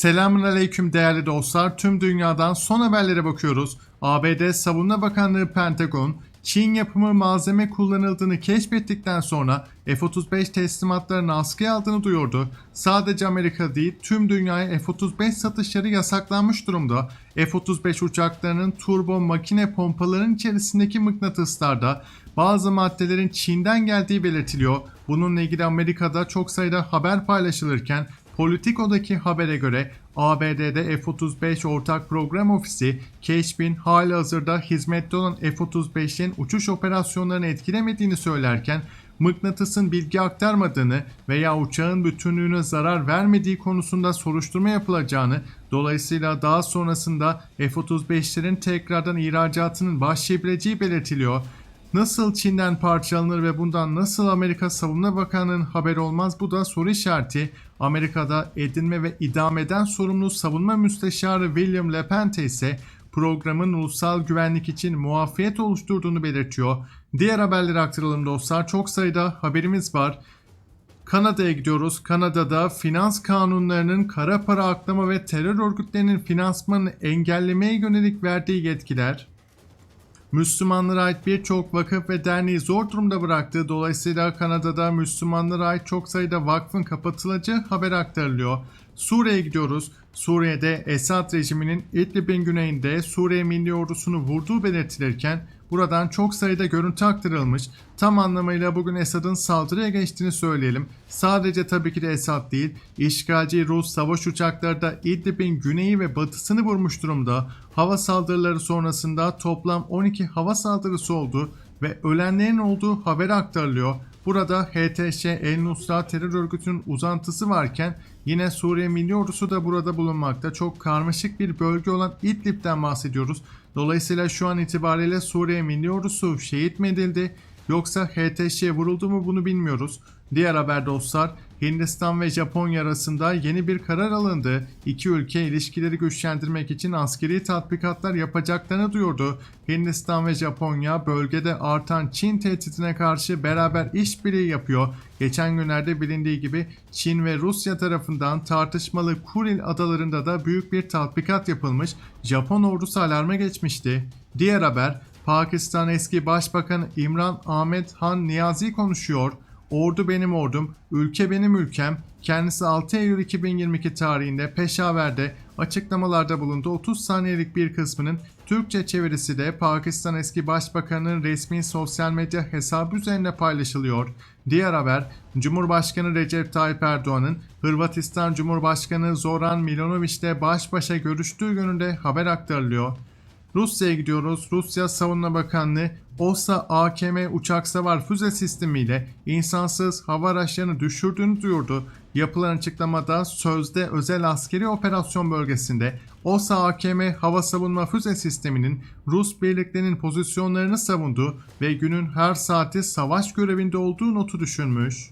Selamun aleyküm değerli dostlar. Tüm dünyadan son haberlere bakıyoruz. ABD Savunma Bakanlığı Pentagon, Çin yapımı malzeme kullanıldığını keşfettikten sonra F-35 teslimatlarını askıya aldığını duyurdu. Sadece Amerika değil tüm dünyaya F-35 satışları yasaklanmış durumda. F-35 uçaklarının turbo makine pompalarının içerisindeki mıknatıslarda bazı maddelerin Çin'den geldiği belirtiliyor. Bununla ilgili Amerika'da çok sayıda haber paylaşılırken Politico'daki habere göre ABD'de F-35 ortak program ofisi Keşfin hali hazırda hizmette olan F-35'in uçuş operasyonlarını etkilemediğini söylerken mıknatısın bilgi aktarmadığını veya uçağın bütünlüğüne zarar vermediği konusunda soruşturma yapılacağını, dolayısıyla daha sonrasında F-35'lerin tekrardan ihracatının başlayabileceği belirtiliyor. Nasıl Çin'den parçalanır ve bundan nasıl Amerika Savunma Bakanlığı'nın haberi olmaz bu da soru işareti. Amerika'da edinme ve idameden sorumlu savunma müsteşarı William Lepente ise programın ulusal güvenlik için muafiyet oluşturduğunu belirtiyor. Diğer haberleri aktaralım dostlar. Çok sayıda haberimiz var. Kanada'ya gidiyoruz. Kanada'da finans kanunlarının kara para aklama ve terör örgütlerinin finansmanını engellemeye yönelik verdiği yetkiler, Müslümanlara ait birçok vakıf ve derneği zor durumda bıraktı. Dolayısıyla Kanada'da Müslümanlara ait çok sayıda vakfın kapatılacağı haber aktarılıyor. Suriye'ye gidiyoruz. Suriye'de Esad rejiminin İdlib'in güneyinde Suriye Milli Ordusu'nu vurduğu belirtilirken buradan çok sayıda görüntü aktarılmış. Tam anlamıyla bugün Esad'ın saldırıya geçtiğini söyleyelim. Sadece tabii ki de Esad değil, işgalci Rus savaş uçakları da İdlib'in güneyi ve batısını vurmuş durumda. Hava saldırıları sonrasında toplam 12 hava saldırısı oldu ve ölenlerin olduğu haberi aktarılıyor. Burada HTŞ El Nusra terör örgütünün uzantısı varken yine Suriye Milli Ordusu da burada bulunmakta. Çok karmaşık bir bölge olan İdlib'den bahsediyoruz. Dolayısıyla şu an itibariyle Suriye Milli Ordusu şehit mi edildi yoksa HTŞ'ye vuruldu mu bunu bilmiyoruz. Diğer haber dostlar Hindistan ve Japonya arasında yeni bir karar alındı. İki ülke ilişkileri güçlendirmek için askeri tatbikatlar yapacaklarını duyurdu. Hindistan ve Japonya bölgede artan Çin tehditine karşı beraber işbirliği yapıyor. Geçen günlerde bilindiği gibi Çin ve Rusya tarafından tartışmalı Kuril adalarında da büyük bir tatbikat yapılmış. Japon ordusu alarma geçmişti. Diğer haber Pakistan eski Başbakanı İmran Ahmet Han Niyazi konuşuyor. Ordu benim ordum, ülke benim ülkem. Kendisi 6 Eylül 2022 tarihinde Peşaver'de açıklamalarda bulundu. 30 saniyelik bir kısmının Türkçe çevirisi de Pakistan eski başbakanının resmi sosyal medya hesabı üzerinde paylaşılıyor. Diğer haber Cumhurbaşkanı Recep Tayyip Erdoğan'ın Hırvatistan Cumhurbaşkanı Zoran Milanović'le baş başa görüştüğü yönünde haber aktarılıyor. Rusya'ya gidiyoruz. Rusya Savunma Bakanlığı OSA AKM uçak savar füze sistemiyle insansız hava araçlarını düşürdüğünü duyurdu. Yapılan açıklamada sözde özel askeri operasyon bölgesinde OSA AKM hava savunma füze sisteminin Rus birliklerinin pozisyonlarını savundu ve günün her saati savaş görevinde olduğu notu düşünmüş.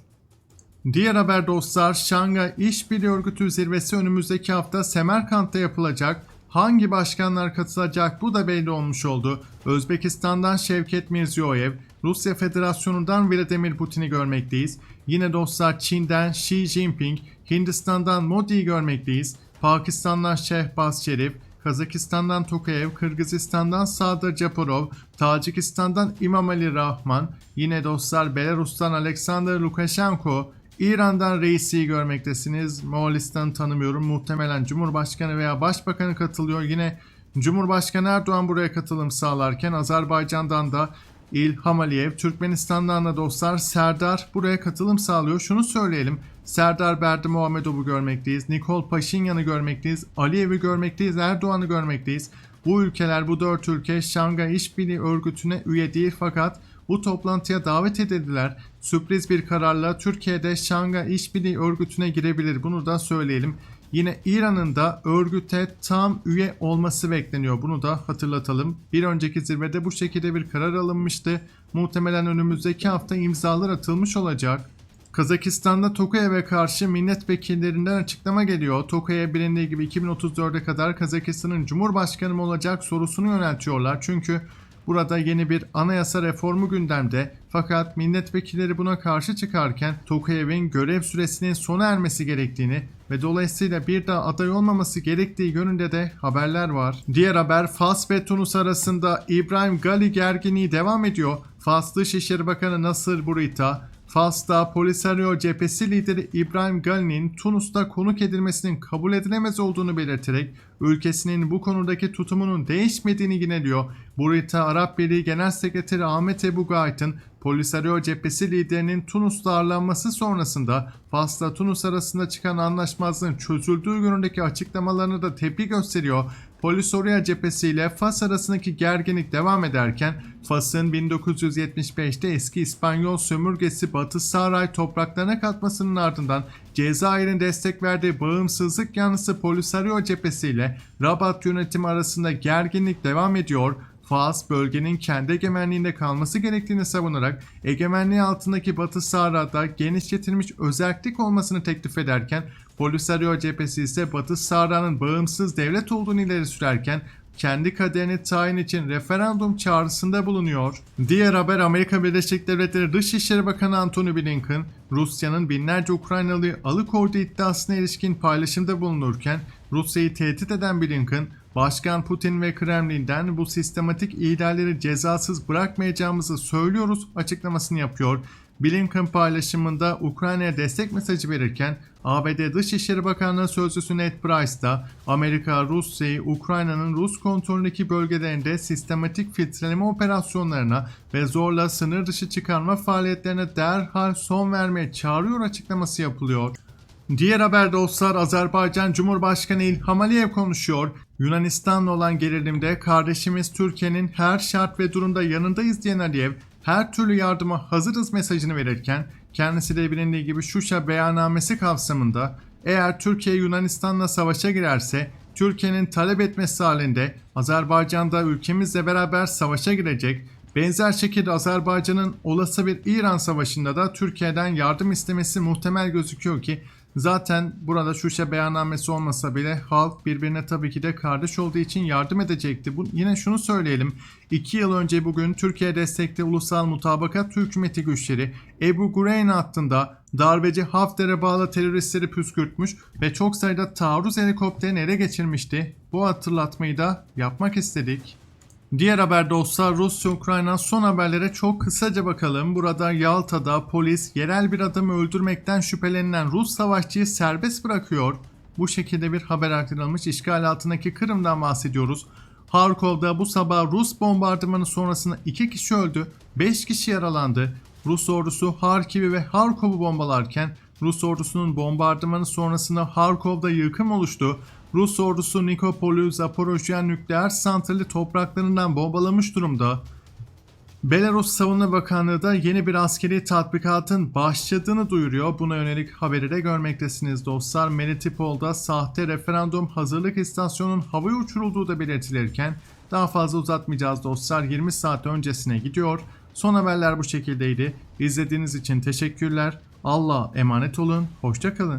Diğer haber dostlar Şangay İşbirliği Örgütü zirvesi önümüzdeki hafta Semerkant'ta yapılacak. Hangi başkanlar katılacak bu da belli olmuş oldu. Özbekistan'dan Şevket Mirziyoyev, Rusya Federasyonu'ndan Vladimir Putin'i görmekteyiz. Yine dostlar Çin'den Xi Jinping, Hindistan'dan Modi'yi görmekteyiz. Pakistan'dan Şehbaz Şerif, Kazakistan'dan Tokayev, Kırgızistan'dan Sadır Japarov, Tacikistan'dan İmamali Rahman, yine dostlar Belarus'tan Alexander Lukashenko, İran'dan reisi görmektesiniz. Moğolistan tanımıyorum. Muhtemelen Cumhurbaşkanı veya Başbakanı katılıyor. Yine Cumhurbaşkanı Erdoğan buraya katılım sağlarken Azerbaycan'dan da İlham Aliyev, Türkmenistan'dan da dostlar Serdar buraya katılım sağlıyor. Şunu söyleyelim. Serdar Berdi Muhammedov'u görmekteyiz. Nikol Paşinyan'ı görmekteyiz. Aliyev'i görmekteyiz. Erdoğan'ı görmekteyiz. Bu ülkeler, bu dört ülke Şangay İşbirliği Örgütü'ne üye değil fakat bu toplantıya davet edildiler. Sürpriz bir kararla Türkiye'de Şangay İşbirliği Örgütü'ne girebilir. Bunu da söyleyelim. Yine İran'ın da örgüte tam üye olması bekleniyor. Bunu da hatırlatalım. Bir önceki zirvede bu şekilde bir karar alınmıştı. Muhtemelen önümüzdeki hafta imzalar atılmış olacak. Kazakistan'da Tokayev'e karşı milletvekillerinden açıklama geliyor. Tokayev bilindiği gibi 2034'e kadar Kazakistan'ın cumhurbaşkanı mı olacak sorusunu yöneltiyorlar. Çünkü Burada yeni bir anayasa reformu gündemde fakat milletvekilleri buna karşı çıkarken Tokayev'in görev süresinin sona ermesi gerektiğini ve dolayısıyla bir daha aday olmaması gerektiği yönünde de haberler var. Diğer haber Fas ve Tunus arasında İbrahim Gali gerginliği devam ediyor. Fas Dışişleri Bakanı Nasır Burita, Fas'ta Polisario cephesi lideri İbrahim Gali'nin Tunus'ta konuk edilmesinin kabul edilemez olduğunu belirterek ülkesinin bu konudaki tutumunun değişmediğini yineliyor. Burita Arap Birliği Genel Sekreteri Ahmet Ebu Gayt'ın Polisario cephesi liderinin Tunus'ta ağırlanması sonrasında Fas'la Tunus arasında çıkan anlaşmazlığın çözüldüğü yönündeki açıklamalarını da tepki gösteriyor. Polisario cephesi ile Fas arasındaki gerginlik devam ederken Fas'ın 1975'te eski İspanyol sömürgesi Batı Saray topraklarına katmasının ardından Cezayir'in destek verdiği bağımsızlık yanlısı Polisario cephesi ile Rabat yönetimi arasında gerginlik devam ediyor. Fas bölgenin kendi egemenliğinde kalması gerektiğini savunarak egemenliği altındaki Batı Sahra'da genişletilmiş özellik olmasını teklif ederken Polisario cephesi ise Batı Sahra'nın bağımsız devlet olduğunu ileri sürerken kendi kaderini tayin için referandum çağrısında bulunuyor. Diğer haber Amerika Birleşik Devletleri Dışişleri Bakanı Antony Blinken, Rusya'nın binlerce Ukraynalıyı alıkoyduğu iddiasına ilişkin paylaşımda bulunurken Rusya'yı tehdit eden Blinken, Başkan Putin ve Kremlin'den bu sistematik ihlalleri cezasız bırakmayacağımızı söylüyoruz açıklamasını yapıyor. Blinken paylaşımında Ukrayna'ya destek mesajı verirken ABD Dışişleri Bakanlığı Sözcüsü Ned Price da Amerika Rusya'yı Ukrayna'nın Rus kontrolündeki bölgelerinde sistematik filtreleme operasyonlarına ve zorla sınır dışı çıkarma faaliyetlerine derhal son vermeye çağırıyor açıklaması yapılıyor. Diğer haber dostlar Azerbaycan Cumhurbaşkanı İlham Aliyev konuşuyor. Yunanistan'la olan gerilimde kardeşimiz Türkiye'nin her şart ve durumda yanındayız diyen Aliyev her türlü yardıma hazırız mesajını verirken kendisi de bilindiği gibi Şuşa beyannamesi kapsamında eğer Türkiye Yunanistan'la savaşa girerse Türkiye'nin talep etmesi halinde Azerbaycan'da ülkemizle beraber savaşa girecek. Benzer şekilde Azerbaycan'ın olası bir İran savaşında da Türkiye'den yardım istemesi muhtemel gözüküyor ki Zaten burada Şuşa beyannamesi olmasa bile halk birbirine tabii ki de kardeş olduğu için yardım edecekti. Bu, yine şunu söyleyelim. 2 yıl önce bugün Türkiye destekli Ulusal Mutabakat Hükümeti güçleri Ebu Gureyna hattında darbeci Hafter'e bağlı teröristleri püskürtmüş ve çok sayıda taarruz helikopterini ele geçirmişti. Bu hatırlatmayı da yapmak istedik. Diğer haber dostlar Rusya-Ukrayna son haberlere çok kısaca bakalım. Burada Yalta'da polis yerel bir adamı öldürmekten şüphelenilen Rus savaşçıyı serbest bırakıyor. Bu şekilde bir haber aktarılmış işgal altındaki Kırım'dan bahsediyoruz. Harkov'da bu sabah Rus bombardımanı sonrasında 2 kişi öldü, 5 kişi yaralandı. Rus ordusu Harkiv'i ve Harkov'u bombalarken Rus ordusunun bombardımanı sonrasında Harkov'da yıkım oluştu. Rus ordusu Nikopol'ü Zaporojye nükleer santrali topraklarından bombalamış durumda. Belarus Savunma Bakanlığı da yeni bir askeri tatbikatın başladığını duyuruyor. Buna yönelik haberi de görmektesiniz dostlar. Melitopol'da sahte referandum hazırlık istasyonunun havaya uçurulduğu da belirtilirken daha fazla uzatmayacağız dostlar. 20 saat öncesine gidiyor. Son haberler bu şekildeydi. İzlediğiniz için teşekkürler. Allah'a emanet olun. Hoşçakalın.